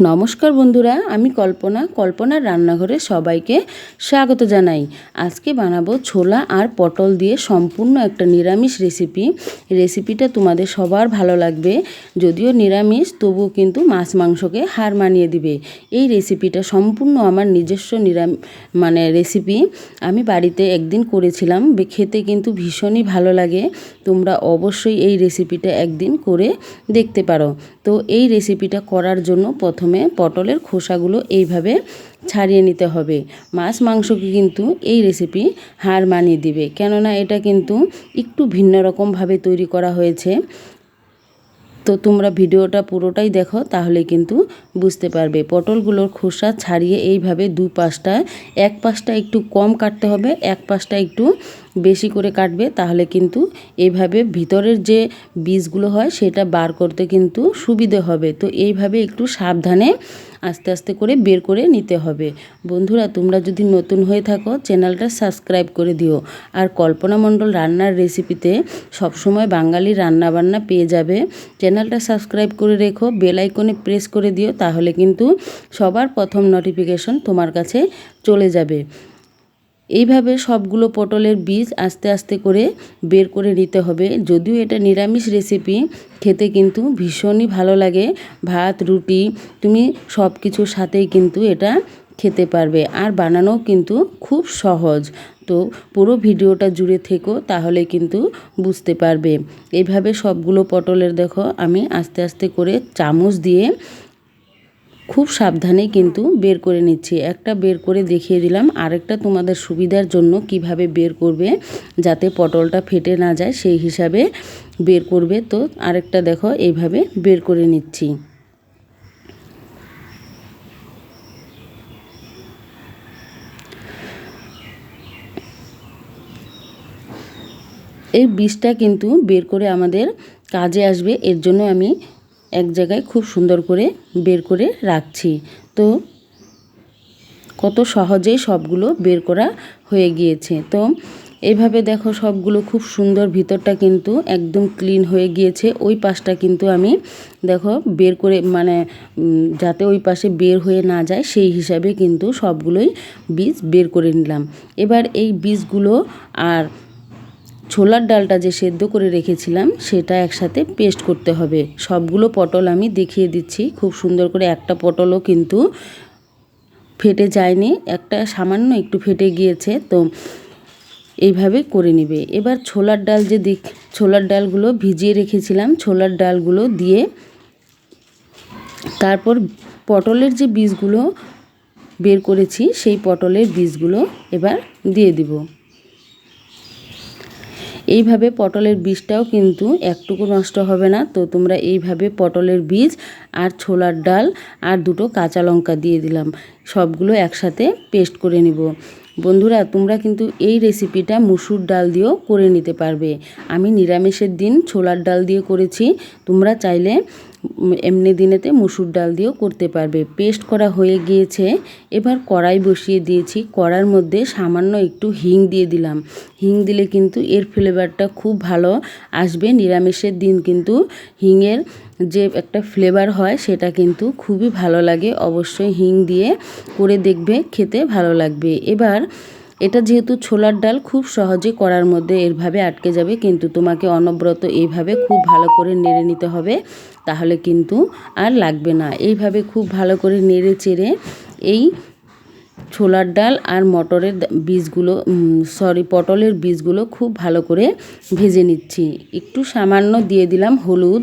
নমস্কার বন্ধুরা, আমি কল্পনা। কল্পনার রান্নাঘরে সবাইকে স্বাগত জানাই। আজকে বানাবো ছোলা আর পটল দিয়ে সম্পূর্ণ একটা নিরামিষ রেসিপি। রেসিপিটা তোমাদের সবার ভালো লাগবে। যদিও নিরামিষ, তবুও কিন্তু মাছ মাংসকে হার মানিয়ে দিবে। এই রেসিপিটা সম্পূর্ণ আমার নিজস্ব নিরাম মানে রেসিপি। আমি বাড়িতে একদিন করেছিলাম খেতে কিন্তু ভীষণই ভালো লাগে। তোমরা অবশ্যই এই রেসিপিটা একদিন করে দেখতে পারো। তো এই রেসিপিটা করার জন্য প্রথমে পটলের খোসাগুলো এইভাবে ছাড়িয়ে নিতে হবে। মাছ, মাংসকে কিন্তু এই রেসিপি হার মানিয়ে দিবে। কেননা এটা কিন্তু একটু ভিন্ন রকমভাবে তৈরি করা হয়েছে। তো তোমরা ভিডিওটা পুরোটাই দেখো, তাহলে কিন্তু বুঝতে পারবে। পটলগুলোর খোসা ছাড়িয়ে এইভাবে দু পাশটা এক পাশটা একটু কম কাটতে হবে এক পাশটা একটু বেশি করে কাটবে, তাহলে কিন্তু এইভাবে ভিতরের যে বীজগুলো হয় সেটা বার করতে কিন্তু সুবিধে হবে। তো এইভাবে একটু সাবধানে আস্তে আস্তে করে বের করে নিতে হবে। বন্ধুরা, তোমরা যদি নতুন হয়ে থাকো, চ্যানেলটা সাবস্ক্রাইব করে দিও। আর কল্পনা মণ্ডল রান্নার রেসিপিতে সবসময় বাঙালি রান্নাবান্না পেয়ে যাবে। চ্যানেলটা সাবস্ক্রাইব করে রেখো, বেল আইকনে প্রেস করে দিও, তাহলে কিন্তু সবার প্রথম নোটিফিকেশন তোমার কাছে চলে যাবে। এইভাবে সবগুলো পটলের বীজ আস্তে আস্তে করে বের করে নিতে হবে। যদিও এটা নিরামিষ রেসিপি খেতে কিন্তু ভীষণই ভালো লাগে। ভাত, রুটি, তুমি সব কিছুর সাথেই কিন্তু এটা খেতে পারবে। আর বানানোও কিন্তু খুব সহজ। তো পুরো ভিডিওটা জুড়ে থেকো, তাহলে কিন্তু বুঝতে পারবে। এইভাবে সবগুলো পটলের দেখো, আমি আস্তে আস্তে করে চামচ দিয়ে খুব সাবধানে কিন্তু বের করে নিচ্ছি। একটা বের করে দেখিয়ে দিলাম, আরেকটা তোমাদের সুবিধার জন্য কীভাবে বের করবে যাতে পটলটা ফেটে না যায়, সেই হিসাবে বের করবে। তো আরেকটা দেখো, এইভাবে বের করে নিচ্ছি। এই বীজটা কিন্তু বের করে আমাদের কাজে আসবে, এর জন্য আমি এক জায়গায় খুব সুন্দর করে বের করে রাখছি। তো কত সহজেই সবগুলো বের করা হয়ে গিয়েছে। তো এভাবে দেখো সবগুলো খুব সুন্দর, ভিতরটা কিন্তু একদম ক্লিন হয়ে গিয়েছে। ওই পাশটা কিন্তু আমি দেখো বের করে মানে যাতে ওই পাশে বের হয়ে না যায়, সেই হিসাবে কিন্তু সবগুলোই বীজ বের করে নিলাম। এবার এই বীজগুলো আর ছোলার ডালটা যে সেদ্ধ করে রেখেছিলাম, সেটা একসাথে পেস্ট করতে হবে। সবগুলো পটল আমি দেখিয়ে দিচ্ছি। খুব সুন্দর করে একটা পটলও কিন্তু ফেটে যায়নি। একটা সামান্য একটু ফেটে গিয়েছে, তো এইভাবে করে নেবে। এবার ছোলার ডাল যে দিক, ছোলার ডালগুলো ভিজিয়ে রেখেছিলাম, ছোলার ডালগুলো দিয়ে তারপর পটলের যে বীজগুলো বের করেছি, সেই পটলের বীজগুলো এবার দিয়ে দিব। এইভাবে পটলের বীজটাও কিন্তু একটুকু নষ্ট হবে না। তো তোমরা এইভাবে পটলের বীজ আর ছোলার ডাল আর দুটো কাঁচা লঙ্কা দিয়ে দিলাম। সবগুলো একসাথে পেস্ট করে নিব। বন্ধুরা, তোমরা কিন্তু এই রেসিপিটা মুসুর ডাল দিয়েও করে নিতে পারবে। আমি নিরামিষের দিন ছোলার ডাল দিয়ে করেছি। তোমরা চাইলে এমনি দিনেতে মুসুর ডাল দিয়েও করতে পারবে। পেস্ট করা হয়ে গিয়েছে। এবার কড়াই বসিয়ে দিয়েছি। কড়ার মধ্যে সামান্য একটু হিং দিয়ে দিলাম। হিং দিলে কিন্তু এর ফ্লেভারটা খুব ভালো আসবে। নিরামিষের দিন কিন্তু হিংয়ের যে একটা ফ্লেভার হয়, সেটা কিন্তু খুবই ভালো লাগে। অবশ্যই হিং দিয়ে করে দেখবে, খেতে ভালো লাগবে। এবার এটা যেহেতু ছোলার ডাল, খুব সহজে করার মধ্যে এরভাবে আটকে যাবে, কিন্তু তোমাকে অনবরত এইভাবে খুব ভালো করে নেড়ে নিতে হবে, তাহলে কিন্তু আর লাগবে না। এইভাবে খুব ভালো করে নেড়ে চেড়ে এই ছোলার ডাল আর মটরের বীজগুলো সরি পটলের বীজগুলো খুব ভালো করে ভেজে নিচ্ছি। একটু সামান্য দিয়ে দিলাম হলুদ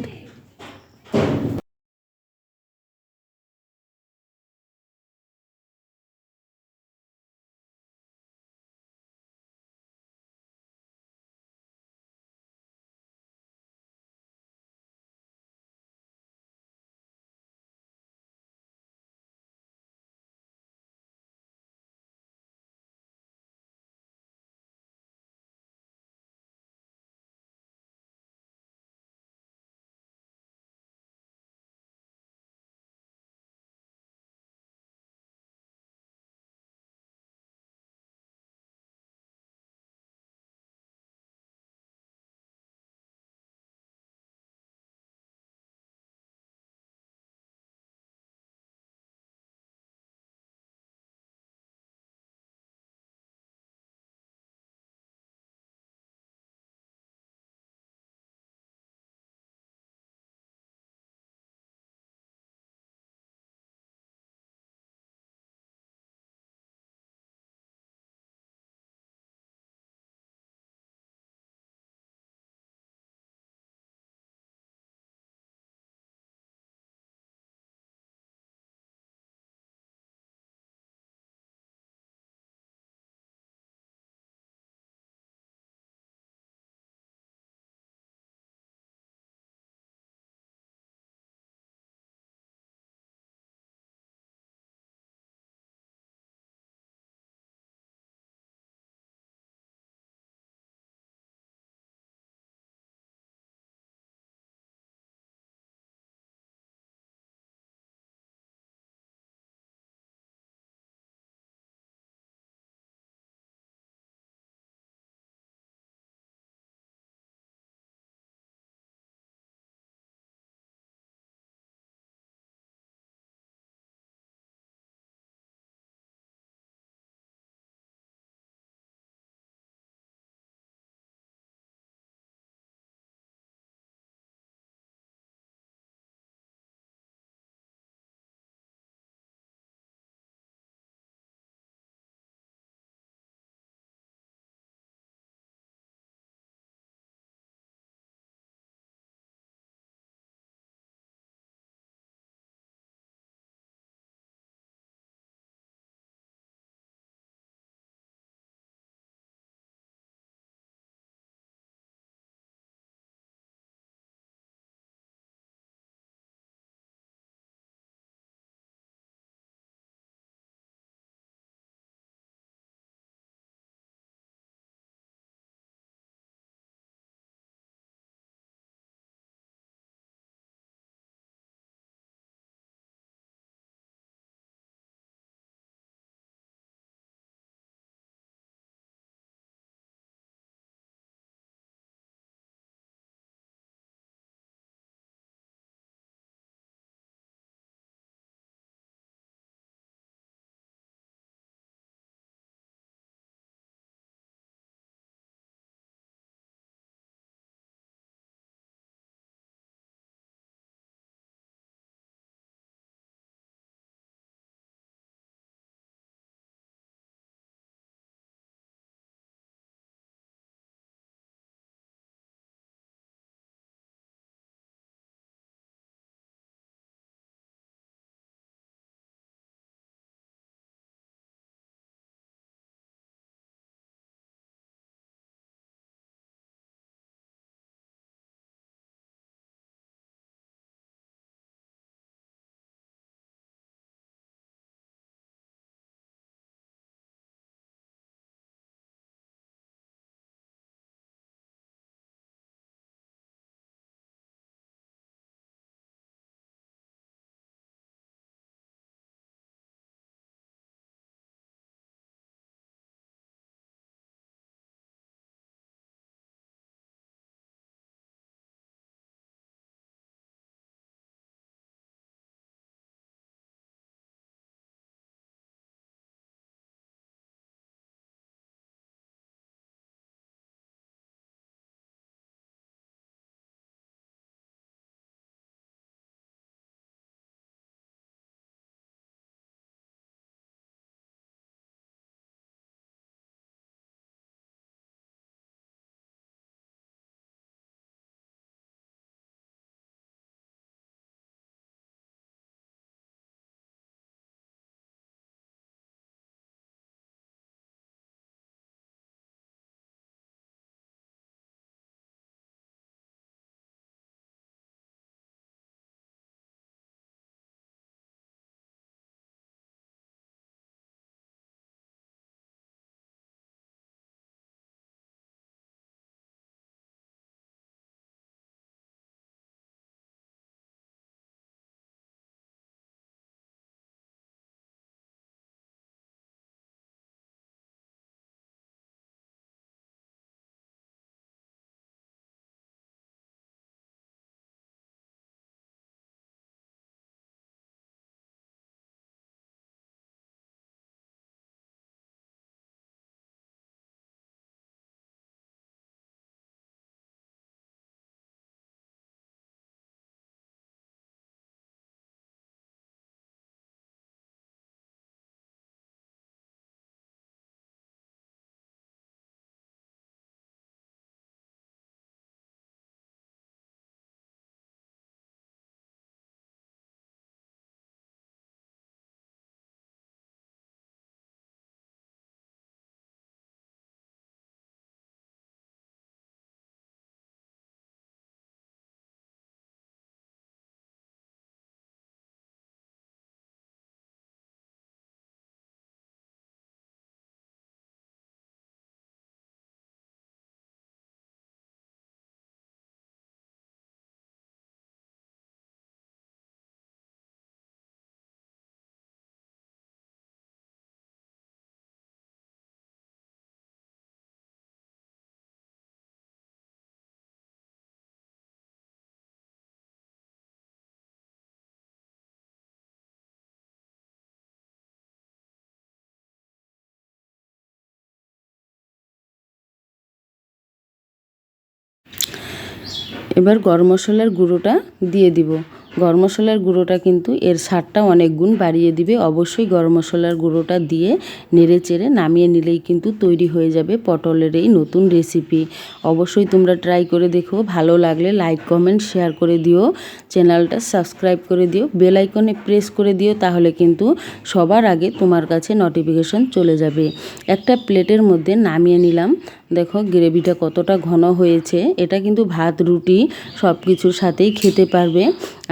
এবার গরম মশলার গুঁড়োটা দিয়ে দিব। গরম মশলার গুঁড়োটা কিন্তু এর স্বাদটা অনেক গুণ বাড়িয়ে দিবে। অবশ্যই গরম মশলার গুঁড়োটা দিয়ে নেড়ে চেড়ে নামিয়ে নিলেই কিন্তু তৈরি হয়ে যাবে পটলের এই নতুন রেসিপি। অবশ্যই তোমরা ট্রাই করে দেখো, ভালো লাগলে লাইক, কমেন্ট, শেয়ার করে দিও। চ্যানেলটা সাবস্ক্রাইব করে দিও, বেল আইকনে প্রেস করে দিও, তাহলে কিন্তু সবার আগে তোমার কাছে নোটিফিকেশন চলে যাবে। একটা প্লেটের মধ্যে নামিয়ে নিলাম। দেখো গ্রেভিটা কতটা ঘন হয়েছে। এটা কিন্তু ভাত, রুটি সব কিছুর সাথেই খেতে পারবে।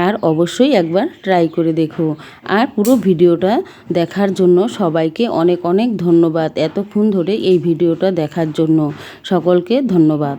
আর অবশ্যই একবার ট্রাই করে দেখো। আর পুরো ভিডিওটা দেখার জন্য সবাইকে অনেক অনেক ধন্যবাদ এতক্ষণ ধরে এই ভিডিওটা দেখার জন্য। সকলকে ধন্যবাদ।